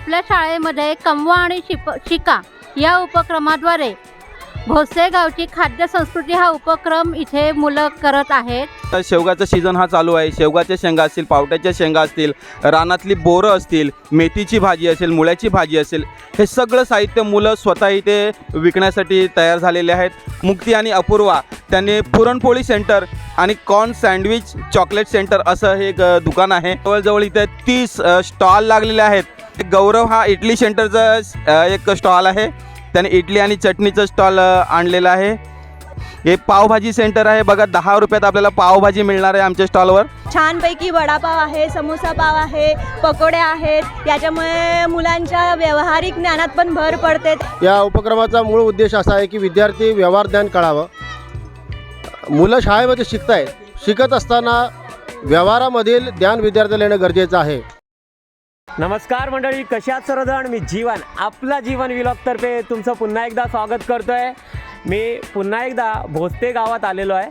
आपल्या शाळेमध्ये कमवा आणि शिप शिका या उपक्रमाद्वारे भोसे गावची खाद्य संस्कृती हा उपक्रम इथे मुलं करत आहेत. तर शेवगाचा सीझन हा चालू आहे. शेवगाच्या शेंगा असतील पावट्याच्या शेंगा असतील रानातली बोरं असतील मेथीची भाजी असेल मुळ्याची भाजी असेल हे सगळं साहित्य मुलं स्वतः इथे विकण्यासाठी तयार झालेले आहेत. मुक्ती आणि अपूर्वा त्यांनी पुरणपोळी सेंटर आणि कॉर्न सँडविच चॉकलेट सेंटर असं हे एक दुकान आहे. जवळजवळ इथे तीस स्टॉल लागलेले आहेत. गौरव हा इडली सेंटरचा एक स्टॉल आहे. त्याने इडली आणि चटणीचं स्टॉल आणलेलं आहे. हे पावभाजी सेंटर आहे. बघा दहा रुपयात आपल्याला पावभाजी मिळणार आहे आमच्या स्टॉलवर. छानपैकी वडापाव आहे समोसा पाव आहे पकोड्या आहेत. याच्यामुळे मुलांच्या व्यावहारिक ज्ञानात पण भर पडते. या उपक्रमाचा मूळ उद्देश असा आहे की विद्यार्थी व्यवहार ज्ञान कळावं. मुलं शाळेमध्ये शिकत आहेत शिकत असताना व्यवहारामधील ज्ञान विद्यार्थ्याला येणं गरजेचं आहे. नमस्कार मंडळी कशात सरदण मी जीवन आपला जीवन विलॉग तर्फे तुमचं पुन्हा एकदा स्वागत करतोय. मी पुन्हा एकदा भोसते गावात आलेलो आहे.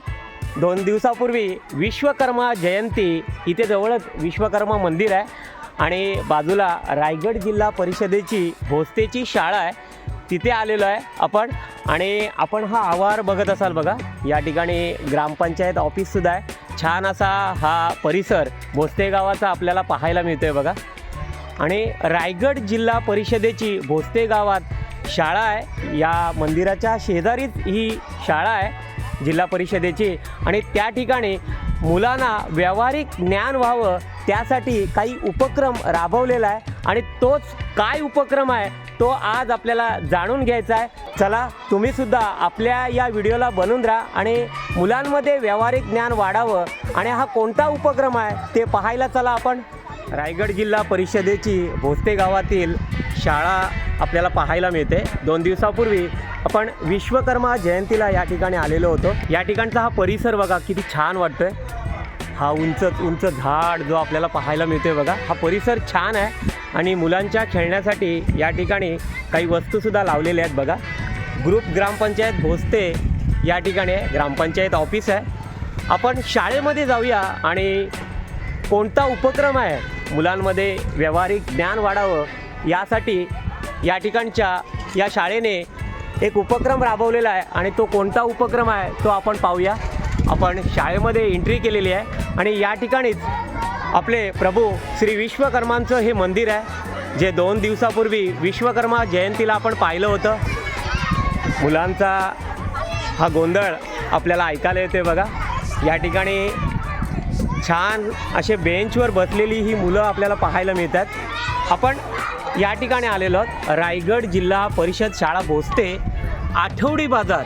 दोन दिवसापूर्वी विश्वकर्मा जयंती इथे जवळच विश्वकर्मा मंदिर आहे. आणि बाजूला रायगड जिल्हा परिषदेची भोसतेची शाळा आहे. तिथे आलेलो आहे आपण. आणि आपण हा आवार बघत असाल बघा. या ठिकाणी ग्रामपंचायत ऑफिससुद्धा आहे. छान असा हा परिसर भोसते गावाचा आपल्याला पाहायला मिळतोय बघा. आणि रायगड जिल्हा परिषदेची भोसते गावात शाळा आहे. या मंदिराच्या शेजारीच ही शाळा आहे जिल्हा परिषदेची. आणि त्या ठिकाणी मुलांना व्यावहारिक ज्ञान व्हावं त्यासाठी काही उपक्रम राबवलेला आहे. आणि तोच काय उपक्रम आहे तो आज आपल्याला जाणून घ्यायचा आहे. चला तुम्हीसुद्धा आपल्या या व्हिडिओला बनून राहा आणि मुलांमध्ये व्यावहारिक ज्ञान वाढावं. आणि हा कोणता उपक्रम आहे ते पाहायला चला आपण. रायगड जिल्हा परिषदेची भोसते गावातील शाळा आपल्याला पाहायला मिळते. दोन दिवसापूर्वी आपण विश्वकर्मा जयंतीला या ठिकाणी आलेलो होतो. या ठिकाणचा हा परिसर बघा किती छान वाटतोय. हा उंच उंच झाड जो आपल्याला पाहायला मिळतोय बघा. हा परिसर छान आहे आणि मुलांच्या खेळण्यासाठी या ठिकाणी काही वस्तूसुद्धा लावलेल्या आहेत बघा. ग्रुप ग्रामपंचायत भोसते या ठिकाणी ग्रामपंचायत ऑफिस आहे. आपण शाळेमध्ये जाऊया आणि कोणता उपक्रम आहे? मुलांमध्ये व्यावहारिक ज्ञान वाढावं यासाठी या ठिकाणच्या या शाळेने एक उपक्रम राबवलेला आहे आणि तो कोणता उपक्रम आहे तो आपण पाहूया. आपण शाळेमध्ये एंट्री केलेली आहे आणि या ठिकाणीच आपले प्रभू श्री विश्वकर्मांचं हे मंदिर आहे जे दोन दिवसापूर्वी विश्वकर्मा जयंतीला आपण पाहिलं होतं. मुलांचा हा गोंधळ आपल्याला ऐकायला येते बघा. या ठिकाणी छान असे बेंचवर बसलेली ही मुलं आपल्याला पाहायला मिळतात. आपण या ठिकाणी आलेलो आहोत. रायगड जिल्हा परिषद शाळा भोसते आठवडी बाजार.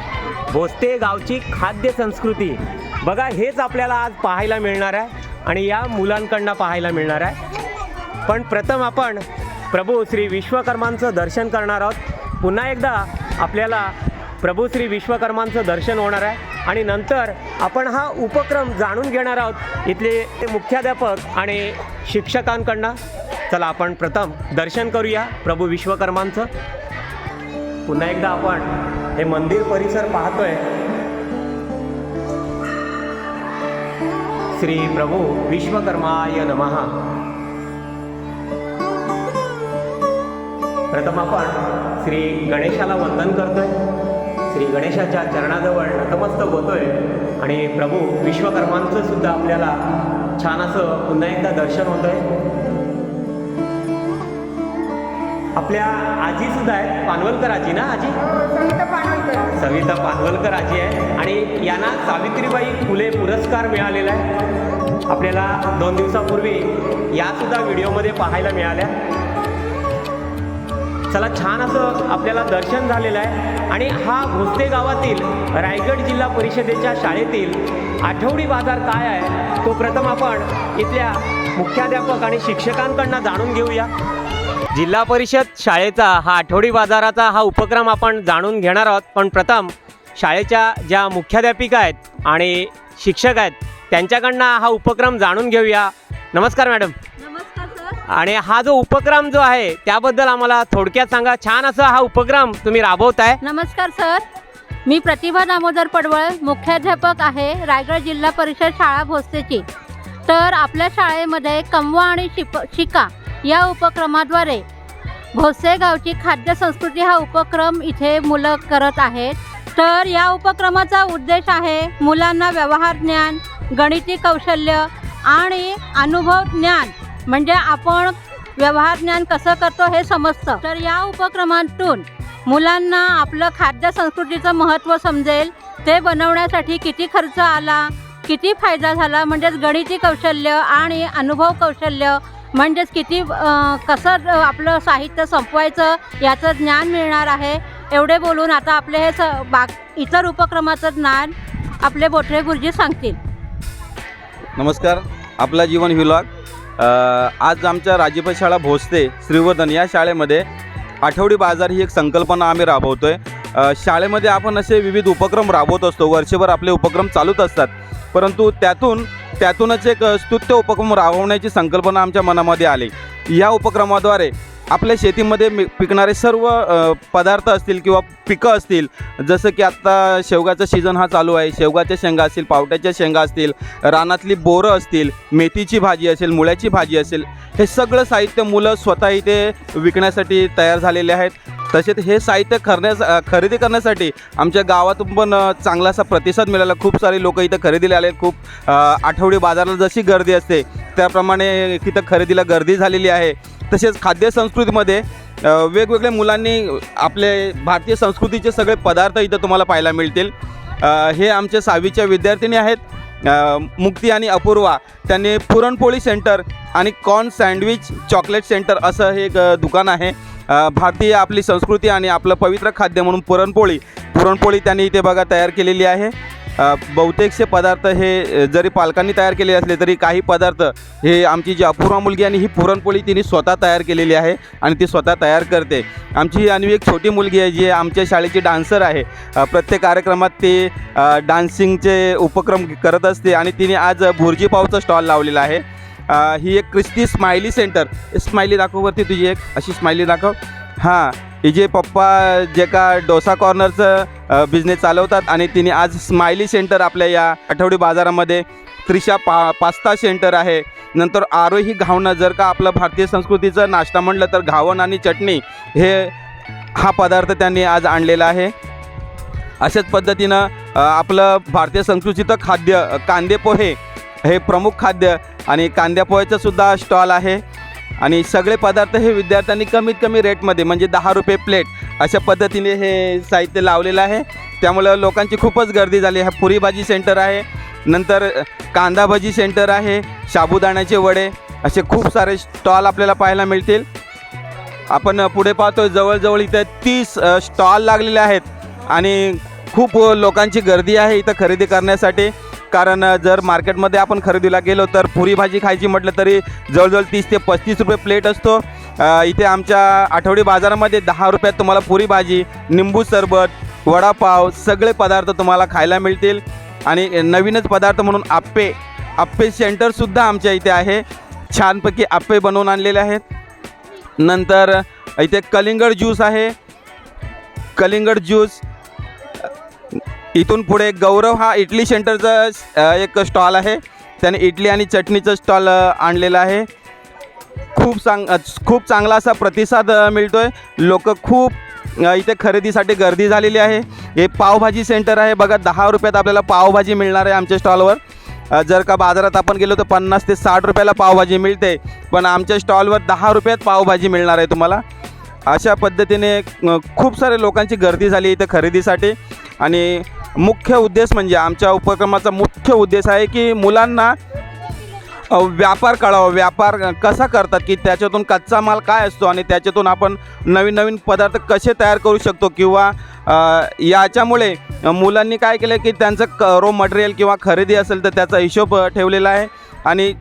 भोसते गावची खाद्य संस्कृती. बघा हेच आपल्याला आज पाहायला मिळणार आहे आणि या मुलांकडनं पाहायला मिळणार आहे. पण प्रथम आपण प्रभू श्री विश्वकर्मांचं दर्शन करणार आहोत. पुन्हा एकदा आपल्याला प्रभू श्री विश्वकर्मांचं दर्शन होणार आहे. आणि नंतर आपण हा उपक्रम जाणून घेणार आहोत इथले मुख्याध्यापक आणि शिक्षकांकडनं. चला आपण प्रथम दर्शन करूया प्रभू विश्वकर्मांचं. पुन्हा एकदा आपण हे मंदिर परिसर पाहतोय. श्री प्रभू विश्वकर्माय नमहा प्रथम आपण श्री गणेशाला वंदन करतोय. श्री गणेशाच्या चरणाजवळ नतमस्तक होतोय. आणि प्रभू विश्वकर्मांचं सुद्धा आपल्याला छान असं पुन्हा एकदा दर्शन होतंय. आपल्या आजी सुद्धा आहेत पानवलकर आजी ना आजी? सविता पानवलकर आजी आहे. आणि यांना सावित्रीबाई फुले पुरस्कार मिळालेला आहे. आपल्याला दोन दिवसापूर्वी या सुद्धा व्हिडिओमध्ये पाहायला मिळाल्या. चला छान असं आपल्याला दर्शन झालेलं आहे. आणि हा भोसते गावातील रायगड जिल्हा परिषदेच्या शाळेतील आठवडी बाजार काय आहे तो प्रथम आपण इथल्या मुख्याध्यापक आणि शिक्षकांकडनं जाणून घेऊया. जिल्हा परिषद शाळेचा हा आठवडी बाजाराचा हा उपक्रम आपण जाणून घेणार आहोत. पण प्रथम शाळेच्या ज्या मुख्याध्यापिका आहेत आणि शिक्षक आहेत त्यांच्याकडनं हा उपक्रम जाणून घेऊया. नमस्कार मॅडम. आणि हा जो उपक्रम जो आहे त्याबद्दल आम्हाला थोडक्यात सांगा. छान असा हा उपक्रम तुम्ही राबवताय. नमस्कार सर. मी प्रतिभा दामोदर पडवळ मुख्याध्यापक आहे रायगड जिल्हा परिषद शाळा भोसलेची. तर आपल्या शाळेमध्ये कमवा आणि शिप शिका या उपक्रमाद्वारे भोसे गावची खाद्य संस्कृती हा उपक्रम इथे मुलं करत आहेत. तर या उपक्रमाचा उद्देश आहे मुलांना व्यवहार ज्ञान गणिती कौशल्य आणि अनुभव ज्ञान म्हणजे आपण व्यवहार ज्ञान कसं करतो हे समजतं. तर या उपक्रमातून मुलांना आपलं खाद्य संस्कृतीचं महत्त्व समजेल. ते बनवण्यासाठी किती खर्च आला किती फायदा झाला म्हणजेच गणिती कौशल्य आणि अनुभव कौशल्य म्हणजेच किती कसं आपलं साहित्य संपवायचं याचं ज्ञान मिळणार आहे. एवढे बोलून आता आपले हे स बाग इतर उपक्रमाचं ज्ञान आपले बोठरे गुरुजी सांगतील. नमस्कार. आपला जीवन विभाग आज आमच्या राजीप शाळा भोसते श्रीवर्धन या शाळेमध्ये आठवडी बाजार ही एक संकल्पना आम्ही राबवतो आहे शाळेमध्ये आपण असे विविध उपक्रम राबवत असतो. वर्षभर आपले उपक्रम चालूच असतात. परंतु त्यातून त्यातूनच एक स्तुत्य उपक्रम राबवण्याची संकल्पना आमच्या मनामध्ये आली. या उपक्रमाद्वारे आपल्या शेतीमध्ये मि- पिकणारे सर्व पदार्थ असतील किंवा पिकं असतील जसं की आत्ता शेवगाचा सीझन हा चालू आहे. शेवगाच्या शेंगा असतील पावट्याच्या शेंगा असतील रानातली बोरं असतील मेथीची भाजी असेल मुळ्याची भाजी असेल हे सगळं साहित्य मुलं स्वतः इथे विकण्यासाठी तयार झालेले आहेत. तसेच हे साहित्य करण्यास खरेदी करण्यासाठी आमच्या गावातून पण चांगला असा प्रतिसाद मिळाला. खूप सारे लोक इथं खरेदीला आले खूप आठवडी बाजाराला जशी गर्दी असते त्याप्रमाणे तिथं खरेदीला गर्दी झालेली आहे. तसेच खाद्य संस्कृतीमध्ये वेगवेगळ्या मुलांनी आपले भारतीय संस्कृतीचे सगळे पदार्थ इथं तुम्हाला पाहायला मिळतील. हे आमचे सहावीच्या विद्यार्थिनी आहेत. मुक्ती आणि अपूर्वा. त्यांनी पुरणपोळी सेंटर आणि कॉर्न सँडविच चॉकलेट सेंटर असं हे एक दुकान आहे. भारतीय आपली संस्कृती आणि आपलं पवित्र खाद्य म्हणून पुरणपोळी. पुरणपोळी त्यांनी इथे बघा तयार केलेली आहे. बहुतेकसे पदार्थ हे जरी पालकांनी तयार केले असले तरी काही पदार्थ हे आमची जी अपूर्वा मुलगी आणि ही पुरणपोळी तिने स्वतः तयार केलेली आहे आणि ती स्वतः तयार करते. आमची ही आणि एक छोटी मुलगी आहे जी आमच्या शाळेची डान्सर आहे. प्रत्येक कार्यक्रमात ती डान्सिंगचे उपक्रम करत असते आणि तिने आज भुर्जी पावचा स्टॉल लावलेला आहे. ही एक क्रिस्ती स्माइली सेंटर. स्माइली दाखवती तुझी एक अशी स्माइली दाखव. हां हिचे पप्पा जे का डोसा कॉर्नरचं बिझनेस चालवतात आणि तिने आज स्माइली सेंटर आपल्या या आठवडी बाजारामध्ये त्रिशा पा पास्ता सेंटर आहे. नंतर आरोही घावणं जर का आपलं भारतीय संस्कृतीचं नाश्ता म्हटलं तर घावण आणि चटणी हे हा पदार्थ त्यांनी आज आणलेला आहे. अशाच पद्धतीनं आपलं भारतीय संस्कृतीचं खाद्य कांदे पोहे हे प्रमुख खाद्य आणि कांद्या सुद्धा स्टॉल आहे. आणि सगळे पदार्थ हे विद्यार्थ्यांनी कमीत कमी रेटमध्ये म्हणजे दहा रुपये प्लेट अशा पद्धतीने हे साहित्य लावलेलं आहे. त्यामुळं लोकांची खूपच गर्दी झाली. हा पुरी भाजी सेंटर आहे. नंतर कांदा भजी सेंटर आहे. साबुदाण्याचे वडे असे खूप सारे स्टॉल आपल्याला पाहायला मिळतील. आपण पुढे पाहतोय जवळजवळ इथे तीस स्टॉल लागलेले आहेत. आणि खूप लोकांची गर्दी आहे इथं खरेदी करण्यासाठी. कारण जर मार्केटमध्ये आपण खरेदीला गेलो तर पुरी भाजी खायची म्हटलं तरी जवळजवळ तीस ते पस्तीस रुपये प्लेट असतो. इथे आमच्या आठवडी बाजारामध्ये दहा रुपयात तुम्हाला पुरी भाजी निंबू सरबत वडापाव सगळे पदार्थ तुम्हाला खायला मिळतील. आणि नवीनच पदार्थ म्हणून आप्पे आप्पे सेंटरसुद्धा आमच्या इथे आहे. छानपैकी आप्पे बनवून आणलेले आहेत. नंतर इथे कलिंगड ज्यूस आहे. कलिंगड ज्यूस इथून पुढे गौरव हा इडली सेंटरचा एक स्टॉल आहे. त्याने इडली आणि चटणीचं स्टॉल आणलेलं आहे. खूप चांग खूप चांगला असा प्रतिसाद मिळतो आहे लोक खूप इथे खरेदीसाठी गर्दी झालेली आहे. हे पावभाजी सेंटर आहे. बघा दहा रुपयात आपल्याला पावभाजी मिळणार आहे आमच्या स्टॉलवर. जर का बाजारात आपण गेलो तर पन्नास ते साठ रुपयाला पावभाजी मिळते. पण आमच्या स्टॉलवर दहा रुपयात पावभाजी मिळणार आहे तुम्हाला. अशा पद्धतीने खूप सारे लोकांची गर्दी झाली इथे खरेदीसाठी. आणि मुख्य उद्देश म्हणजे आमच्या उपक्रमाचा मुख्य उद्देश आहे की मुलांना व्यापार कळावा. व्यापार कसा करतात की त्याच्यातून कच्चा माल काय असतो आणि त्याच्यातून आपण नवीन नवीन पदार्थ कसे तयार करू शकतो? किंवा याच्यामुळे मुलांनी काय केलं की त्यांचं क रो मटेरियल किंवा खरेदी असेल तर त्याचा हिशोब ठेवलेला आहे. आणि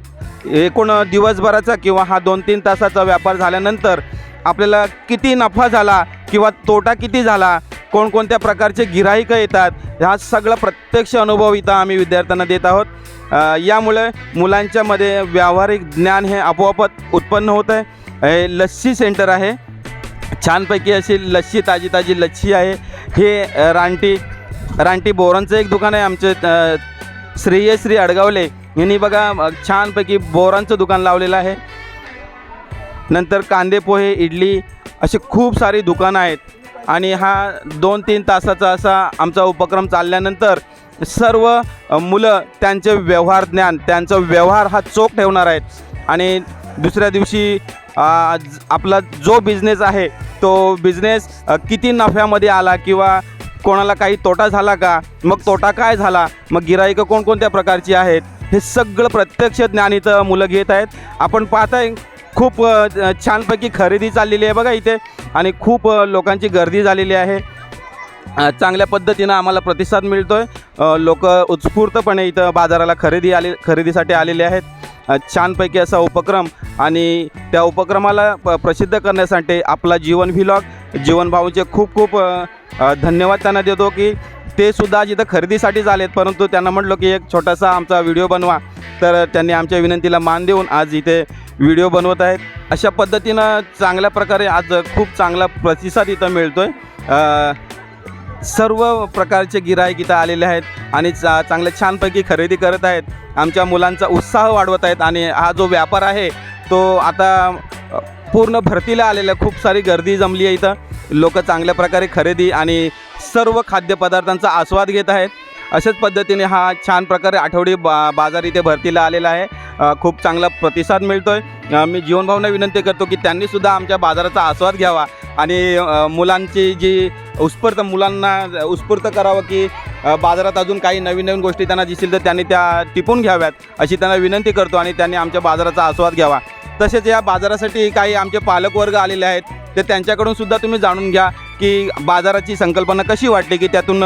एकूण दिवसभराचा किंवा हा दोन तीन तासाचा व्यापार झाल्यानंतर आपल्याला किती नफा झाला किंवा तोटा किती झाला कोणकोणत्या प्रकारचे गिराहिकं येतात हा सगळा प्रत्यक्ष अनुभव इथं आम्ही विद्यार्थ्यांना देत आहोत. यामुळे मुलांच्यामध्ये व्यावहारिक ज्ञान हे आपोआपच उत्पन्न होत आहे. हे लस्सी सेंटर आहे. छानपैकी अशी लस्सी ताजी ताजी लस्सी आहे. हे रानटी रानटी बोरांचं एक दुकान आहे आमचे अ, श्रेयश्री अडगावले यांनी बघा छानपैकी बोरांचं दुकान लावलेलं आहे. नंतर कांदे पोहे इडली असे खूप सारी दुकानं आहेत. आणि हा दोन तीन तासाचा असा आमचा उपक्रम चालल्यानंतर सर्व मुलं त्यांचे व्यवहार ज्ञान त्यांचा व्यवहार हा चोख ठेवणार आहेत. आणि दुसऱ्या दिवशी आपला जो बिझनेस आहे तो बिझनेस किती नफ्यामध्ये आला किंवा कोणाला काही तोटा झाला का मग तोटा काय झाला मग गिराईकं कोणकोणत्या प्रकारची आहेत हे सगळं प्रत्यक्ष ज्ञान इथं मुलं घेत आहेत. आपण पाहताय खूप छानपैकी खरेदी चाललेली आहे बघा इथे. आणि खूप लोकांची गर्दी झालेली आहे. चांगल्या पद्धतीनं आम्हाला प्रतिसाद मिळतो आहे लोक उत्स्फूर्तपणे इथं बाजाराला खरेदी आले खरेदीसाठी आलेले आहेत. छानपैकी असा उपक्रम आणि त्या उपक्रमाला प प्रसिद्ध करण्यासाठी आपला जीवन व्हिलॉग जीवनभाऊचे खूप खूप धन्यवाद त्यांना देतो की ते सुद्धा जिथं खरेदीसाठीच आलेत परंतु त्यांना म्हटलं की एक छोटासा आमचा व्हिडिओ बनवा. तर त्यांनी आमच्या विनंतीला मान देऊन आज इथे व्हिडिओ बनवत आहेत. अशा पद्धतीनं चांगल्या प्रकारे आज खूप चांगला प्रतिसाद इथं मिळतो आहे सर्व प्रकारचे गिराईक इथं आलेले आहेत आणि चा चांगल्या छानपैकी खरेदी करत आहेत. आमच्या मुलांचा उत्साह वाढवत आहेत आणि हा जो व्यापार आहे तो आता पूर्ण भरतीला आलेला आहे. खूप सारी गर्दी जमली आहे इथं. लोक चांगल्या प्रकारे खरेदी आणि सर्व खाद्यपदार्थांचा आस्वाद घेत आहेत. अशाच पद्धतीने हा छान प्रकारे आठवडी बा बाजार इथे भरतीला आलेला आहे. खूप चांगला प्रतिसाद मिळतो आहे मी जीवनभावना विनंती करतो की त्यांनीसुद्धा आमच्या बाजाराचा आस्वाद घ्यावा आणि मुलांची जी उत्स्फूर्त मुलांना उत्स्फूर्त करावं की बाजारात अजून काही नवीन नवीन गोष्टी त्यांना दिसतील तर त्यांनी त्या टिपून घ्याव्यात अशी त्यांना विनंती करतो आणि त्यांनी आमच्या बाजाराचा आस्वाद घ्यावा. तसेच या बाजारासाठी काही आमचे पालकवर्ग आलेले आहेत ते त्यांच्याकडून सुद्धा तुम्ही जाणून घ्या की बाजाराची संकल्पना कशी वाटली की त्यातून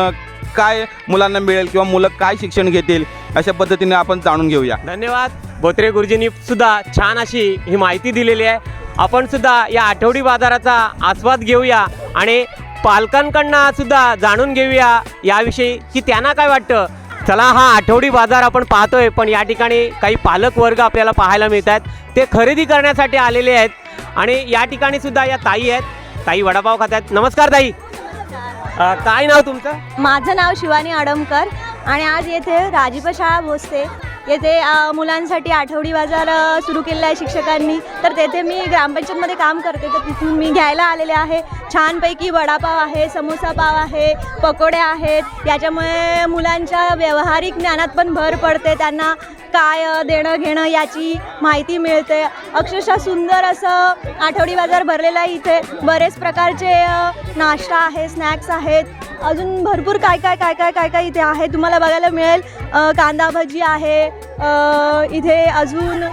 काय मुलांना मिळेल किंवा मुलं काय शिक्षण घेतील अशा पद्धतीने आपण जाणून घेऊया. धन्यवाद. बोत्रे गुरुजींनी सुद्धा छान अशी ही माहिती दिलेली आहे. आपण सुद्धा या आठवडी बाजाराचा आस्वाद घेऊया आणि पालकांकडनं सुद्धा जाणून घेऊया याविषयी की त्यांना काय वाटतं? चला हा आठवडी बाजार आपण पाहतोय पण या ठिकाणी काही पालक वर्ग आपल्याला पाहायला मिळत आहेत ते खरेदी करण्यासाठी आलेले आहेत आणि या ठिकाणी सुद्धा या ताई आहेत. ताई वडापाव खात आहेत नमस्कार. ताई काय नाव तुमचं? माझं नाव शिवानी आडमकर. आणि आज येथे राजीव शाळा भोसते येथे मुलांसाठी आठवडी बाजार सुरू केलेला आहे शिक्षकांनी. तर तेथे मी ग्रामपंचायतमध्ये काम करते. तर तिथून मी घ्यायला आलेले आहे. छानपैकी वडापाव आहे समोसा पाव आहे पकोडे आहेत. याच्यामुळे मुलांच्या व्यावहारिक ज्ञानात पण भर पडते. त्यांना काय देणं घेणं याची माहिती मिळते. अक्षरशः सुंदर असं आठवडी बाजार भरलेला आहे इथे. बरेच प्रकारचे नाश्ता आहे स्नॅक्स आहेत. अजून भरपूर काय काय काय काय काय काय इथे आहे तुम्हाला बघायला मिळेल. कांदा भजी आहे इथे अजून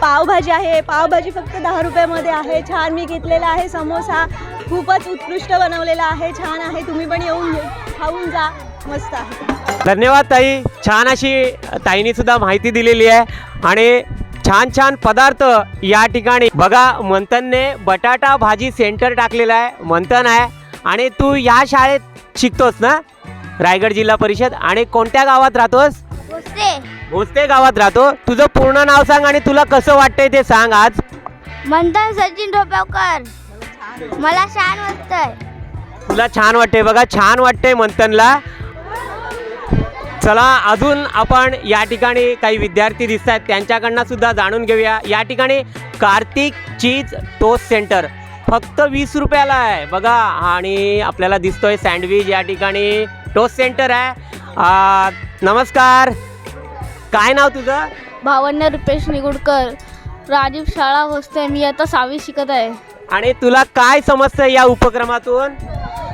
पावभाजी आहे. पावभाजी फक्त दहा रुपयामध्ये आहे. छान मी घेतलेला आहे समोसा. खूपच उत्कृष्ट बनवलेला आहे. छान आहे. तुम्ही पण येऊन खाऊन जा. मस्त आहे. धन्यवाद ताई. छान अशी ताईनी सुद्धा माहिती दिलेली आहे. आणि छान छान पदार्थ या ठिकाणी. बघा मंथनने बटाटा भाजी सेंटर टाकलेला आहे. मंथन आहे. आणि तू या शाळेत शिकतोस ना? रायगड जिल्हा परिषद आणि कोणत्या गावात राहतोस? भोसते गावात राहतो. तुझं पूर्ण नाव सांग आणि तुला कसं वाटतंय ते सांग आज. मंथन सचिन ढोपेवकर मला छान वाटतंय. तुला छान वाटते बघा छान वाटते मंथनला. चला अजून आपण या ठिकाणी काही विद्यार्थी दिसत आहेत त्यांच्याकडनं सुद्धा जाणून घेऊया. या ठिकाणी कार्तिक चीज टोस्ट सेंटर. फक्त वीस रुपयाला आहे. बघा आणि आपल्याला दिसतोय सँडविच या ठिकाणी. टोस्ट सेंटर आहे. आ, नमस्कार. काय नाव तुझं? भावन्य रुपेश निगुडकर. राजीव शाळा होस्ते मी आता सहावी शिकत आहे. आणि तुला काय समजतं या उपक्रमातून?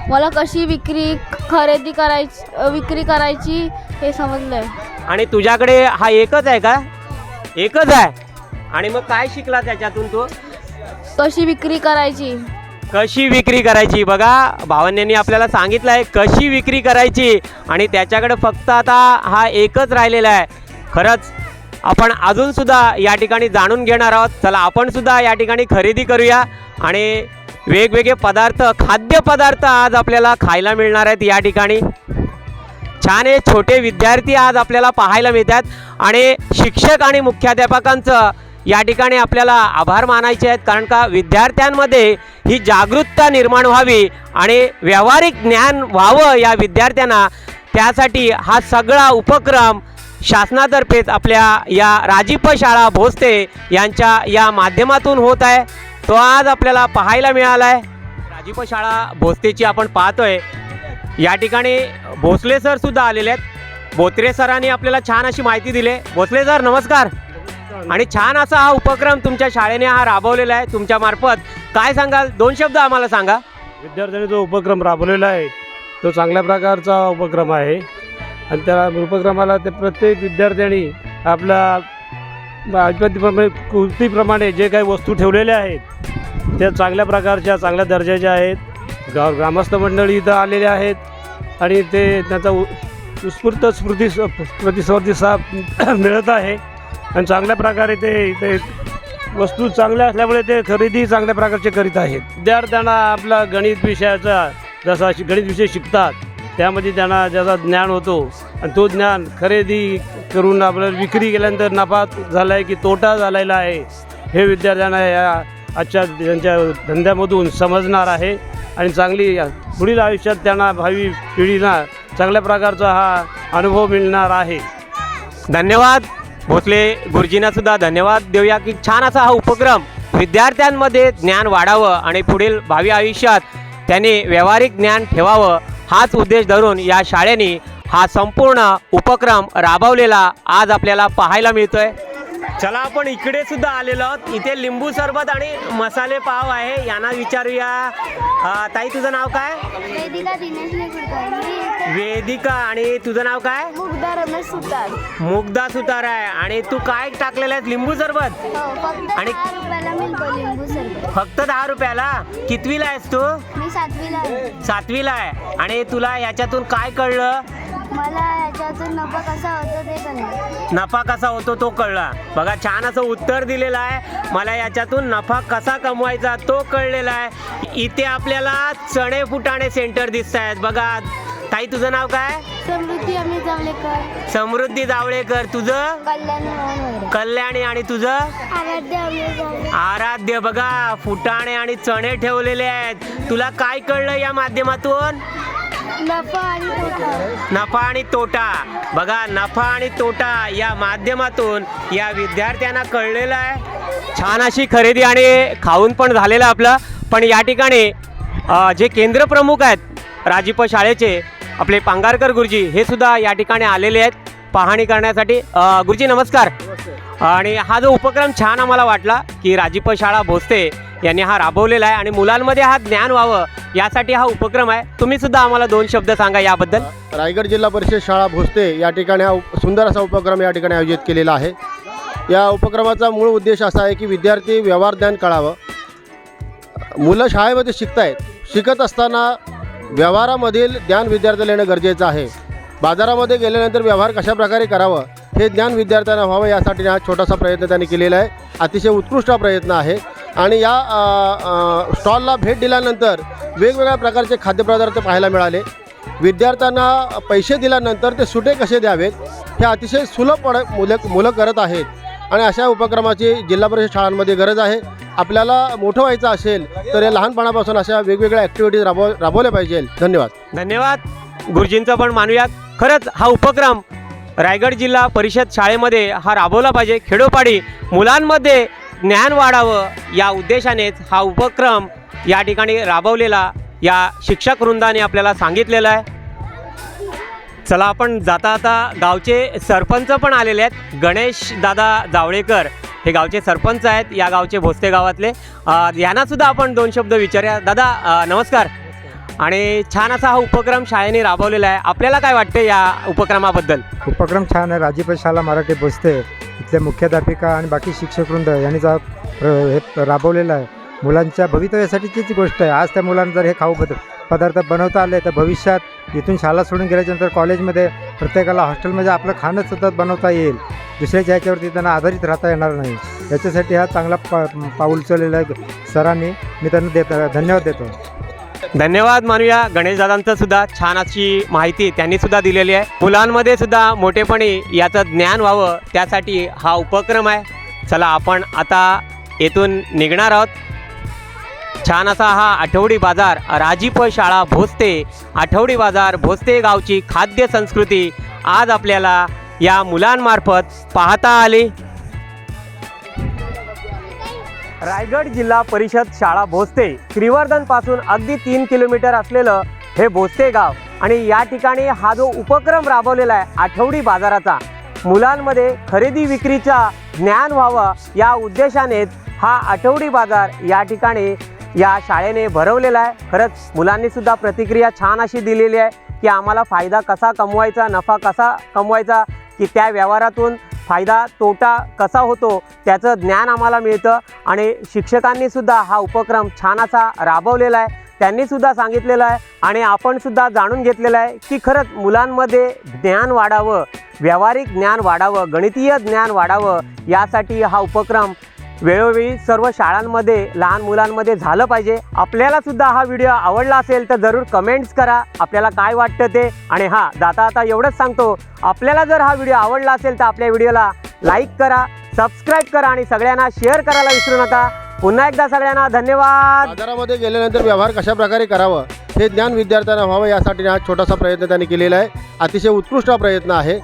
मला कशी विक्री खरेदी करायची विक्री करायची हे समजलं आहे आणि तुझ्याकडे हा एकच आहे का? एकच आहे. आणि मग काय शिकला त्याच्यातून तो? कशी विक्री करायची? कशी विक्री करायची? बघा भावंड्यांनी आपल्याला सांगितलं आहे कशी विक्री करायची? आणि त्याच्याकडे फक्त आता हा एकच राहिलेला आहे. खरंच आपण अजूनसुद्धा या ठिकाणी जाणून घेणार आहोत. चला आपणसुद्धा या ठिकाणी खरेदी करूया. आणि वेगवेगळे पदार्थ खाद्यपदार्थ आज आपल्याला खायला मिळणार आहेत या ठिकाणी. छान हे छोटे विद्यार्थी आज आपल्याला पाहायला मिळतात. आणि शिक्षक आणि मुख्याध्यापकांचं या ठिकाणी आपल्याला आभार मानायचे आहेत कारण का विद्यार्थ्यांमध्ये ही जागरूकता निर्माण व्हावी आणि व्यावहारिक ज्ञान व्हावं या विद्यार्थ्यांना त्यासाठी हा सगळा उपक्रम शासनातर्फेच आपल्या या राजीप शाळा भोसते यांच्या या माध्यमातून होत आहे. तो आज आपल्याला पाहायला मिळाला आहे राजीप शाळा भोसतेची आपण पाहतोय. या ठिकाणी भोसले सर सुद्धा आलेले आहेत. बोत्रे सरांनी आपल्याला छान अशी माहिती दिली. भोसले सर नमस्कार. आणि छान असा हा उपक्रम तुमच्या शाळेने हा राबवलेला आहे. तुमच्या मार्फत काय सांगाल? दोन शब्द आम्हाला सांगा. विद्यार्थ्यांनी जो उपक्रम राबवलेला आहे तो चांगल्या प्रकारचा उपक्रम आहे. आणि त्या उपक्रमाला ते प्रत्येक विद्यार्थ्यांनी आपल्या ऐपतीप्रमाणे कृतीप्रमाणे जे काही वस्तू ठेवलेल्या आहेत त्या चांगल्या प्रकारच्या चांगल्या दर्जाच्या आहेत. गाव ग्रामस्थ मंडळी इथं आलेले आहेत. आणि ते त्याचा उत्स्फूर्त स्मृती प्रतिस्पर्धीसा मिळत आहे. आणि चांगल्या प्रकारे ते इथे वस्तू चांगल्या असल्यामुळे ते खरेदी चांगल्या प्रकारचे करीत आहेत. विद्यार्थ्यांना आपला गणित विषयाचा जसा शि- गणित विषय शिकतात त्यामध्ये त्यांना ज्याचा ज्ञान होतो आणि तो ज्ञान खरेदी करून आपल्याला विक्री केल्यानंतर नफा झाला आहे की तोटा झालेला आहे हे विद्यार्थ्यांना या आजच्या त्यांच्या धंद्यामधून समजणार आहे. आणि चांगली पुढील आयुष्यात त्यांना भावी पिढीला चांगल्या प्रकारचा हा अनुभव मिळणार आहे. धन्यवाद. भोसले गुरुजींना सुद्धा धन्यवाद देऊया की छान असा हा उपक्रम विद्यार्थ्यांमध्ये ज्ञान वाढावं आणि पुढील भावी आयुष्यात त्यांनी व्यावहारिक ज्ञान ठेवावं हाच उद्देश धरून या शाळेने हा संपूर्ण उपक्रम राबवलेला आज आपल्याला पाहायला मिळतोय. चला आपण इकडे सुद्धा आलेलो आहोत. इथे लिंबू सरबत आणि मसाले पाव आहे. यांना विचारूया. अं, ताई तुझं नाव काय? वेदिका दिनेश नेकुडकर मी इथे वेदिका. आणि तुझं नाव काय? मुग्धा रमेश सुतार. मुग्धा सुतार आहे. आणि तू काय टाकलेलं आहे लिंबू सरबत? हो फक्त आणि- दहा रुपयाला मिळतो लिंबू सरबत. फक्त दहा रुपयाला? कितवीला आहेस तू? मी सातवीला आहे. सातवीला आहे. आणि तुला याच्यातून काय कळलं? मला याच्यातून नफा कसा होतो ते कळलं. नफा कसा होतो तो कळला. बघा छान असं उत्तर दिलेलं आहे. मला याच्यातून नफा कसा कमवायचा तो कळलेला आहे. इथे आपल्याला चणे फुटाणे सेंटर दिसत आहेत. बघा ताई तुझं नाव काय? समृद्धी अमित जावलेकर समृद्धी जावळेकर. तुझं? कल्याणी कल्याणी आणि तुझं? आराध्य आराध्य बघा फुटाणे आणि चणे ठेवलेले आहेत. तुला काय कळलं या माध्यमातून? नफा आणि तोटा. नफा आणि तोटा. बघा नफा आणि तोटा या माध्यमातून या विद्यार्थ्यांना कळलेलं आहे. छान अशी खरेदी आणि खाऊन पण झालेलं आपलं. पण या ठिकाणी जे केंद्र प्रमुख आहेत राजीप शाळेचे आपले पांगारकर गुरुजी हे सुद्धा या ठिकाणी आलेले आहेत. पाहणी करण्यासाठी. गुरुजी नमस्कार. आणि हा जो उपक्रम छान आम्हाला वाटला की राजीप शाळा भोसते यांनी हा राबवलेला आहे आणि मुलांमध्ये हा ज्ञान व्हावं यासाठी हा उपक्रम आहे. तुम्ही सुद्धा आम्हाला दोन शब्द सांगा याबद्दल. रायगड जिल्हा परिषद शाळा भोसते या ठिकाणी हा सुंदर असा उपक्रम या ठिकाणी आयोजित केलेला आहे. या उपक्रमाचा मूळ उद्देश असा आहे की विद्यार्थी व्यवहार ज्ञान कळावं मुलं शाळेमध्ये शिकतायत. शिकत असताना व्यवहारामधील ज्ञान विद्यार्थ्याला येणं गरजेचं आहे. बाजारामध्ये गेल्यानंतर व्यवहार कशा प्रकारे करावं? हे ज्ञान विद्यार्थ्यांना व्हावं यासाठी हा छोटासा प्रयत्न त्यांनी केलेला आहे. अतिशय उत्कृष्ट प्रयत्न आहे. आणि या स्टॉलला भेट दिल्यानंतर वेगवेगळ्या प्रकारचे खाद्यपदार्थ पाहायला मिळाले. विद्यार्थ्यांना पैसे दिल्यानंतर ते सुटे कसे द्यावेत? हे अतिशय सुलभपणे मुलं मुलं करत आहेत. आणि अशा उपक्रमाची जिल्हा परिषद शाळांमध्ये गरज आहे. आपल्याला मोठं व्हायचं असेल तर या लहानपणापासून अशा वेगवेगळ्या ॲक्टिव्हिटीज राबव राबवल्या पाहिजे धन्यवाद. धन्यवाद. गुरुजींचं पण मानूयात. खरंच हा उपक्रम रायगड जिल्हा परिषद शाळेमध्ये हा राबवला पाहिजे. खेडोपाडी मुलांमध्ये ज्ञान वाढावं या उद्देशानेच हा उपक्रम या ठिकाणी राबवलेला या शिक्षक वृंदाने आपल्याला सांगितलेलं आहे. चला आपण जाता आता गावचे सरपंच पण आलेले आहेत. गणेश दादा जावळेकर हे गावचे सरपंच आहेत या गावचे भोसते गावातले. यांनासुद्धा यांना सुद्धा आपण दोन शब्द विचारूया. दादा नमस्कार. आणि छान असा हा उपक्रम शाळेने राबवलेला आहे. आपल्याला काय वाटते या उपक्रमाबद्दल? उपक्रम छान आहे. राजीव शाला मराठी बसते. इथल्या मुख्याध्यापिका आणि बाकी शिक्षकवृंद यांनी जा हे राबवलेलं आहे. मुलांच्या भवितव्यासाठीचीच गोष्ट आहे. आज त्या मुलांना जर हे खाऊ पदार्थ बनवता आले तर भविष्यात इथून शाळा सोडून गेल्याच्यानंतर कॉलेजमध्ये प्रत्येकाला हॉस्टेलमध्ये आपलं खाणं सतत बनवता येईल. दुसऱ्याच्या ह्याच्यावरती त्यांना आधारित राहता येणार नाही. याच्यासाठी हा चांगला पा पाऊल उचललेला आहे सरांनी. मी त्यांना देत धन्यवाद देतो. धन्यवाद मानूया. गणेशदादांचं सुद्धा छान अशी माहिती त्यांनी सुद्धा दिलेली आहे. मुलांमध्ये सुद्धा मोठेपणी याचं ज्ञान व्हावं त्यासाठी हा उपक्रम आहे. चला आपण आता येथून निघणार आहोत. छान असा हा आठवडी बाजार राजीप शाळा भोसते. आठवडी बाजार भोसते गावची खाद्य संस्कृती आज आपल्याला या मुलांमार्फत पाहता आली. रायगड जिल्हा परिषद शाळा भोसते. श्रीवर्धनपासून अगदी तीन किलोमीटर असलेलं हे भोसते गाव. आणि या ठिकाणी हा जो उपक्रम राबवलेला आहे आठवडी बाजाराचा मुलांमध्ये खरेदी विक्रीचा ज्ञान व्हावं या उद्देशानेच हा आठवडी बाजार या ठिकाणी या शाळेने भरवलेला आहे. खरंच मुलांनी सुद्धा प्रतिक्रिया छान अशी दिलेली आहे की आम्हाला फायदा कसा कमवायचा नफा कसा कमवायचा की त्या व्यवहारातून फायदा तोटा कसा होतो त्याचं ज्ञान आम्हाला मिळतं. आणि शिक्षकांनीसुद्धा हा उपक्रम छान असा राबवलेला आहे. त्यांनीसुद्धा सांगितलेलं आहे आणि आपणसुद्धा जाणून घेतलेलं आहे की खरंच मुलांमध्ये ज्ञान वाढावं व्यावहारिक ज्ञान वाढावं गणितीय ज्ञान वाढावं यासाठी हा उपक्रम वेळोवेळी सर्व शाळांमध्ये लहान मुलांमध्ये झालं पाहिजे. आपल्याला सुद्धा हा व्हिडिओ आवडला असेल तर जरूर कमेंट्स करा. आपल्याला काय वाटतं ते? आणि हा जाता आता एवढंच सांगतो. आपल्याला जर हा व्हिडिओ आवडला असेल तर आपल्या व्हिडिओला लाईक करा सबस्क्राईब करा आणि सगळ्यांना शेअर करायला विसरू नका. पुन्हा एकदा सगळ्यांना धन्यवाद. बाजारामध्ये गेल्यानंतर व्यवहार कशा प्रकारे करावं हे ज्ञान विद्यार्थ्यांना व्हावं यासाठी हा छोटासा प्रयत्न त्यांनी केलेला आहे. अतिशय उत्कृष्ट प्रयत्न आहे.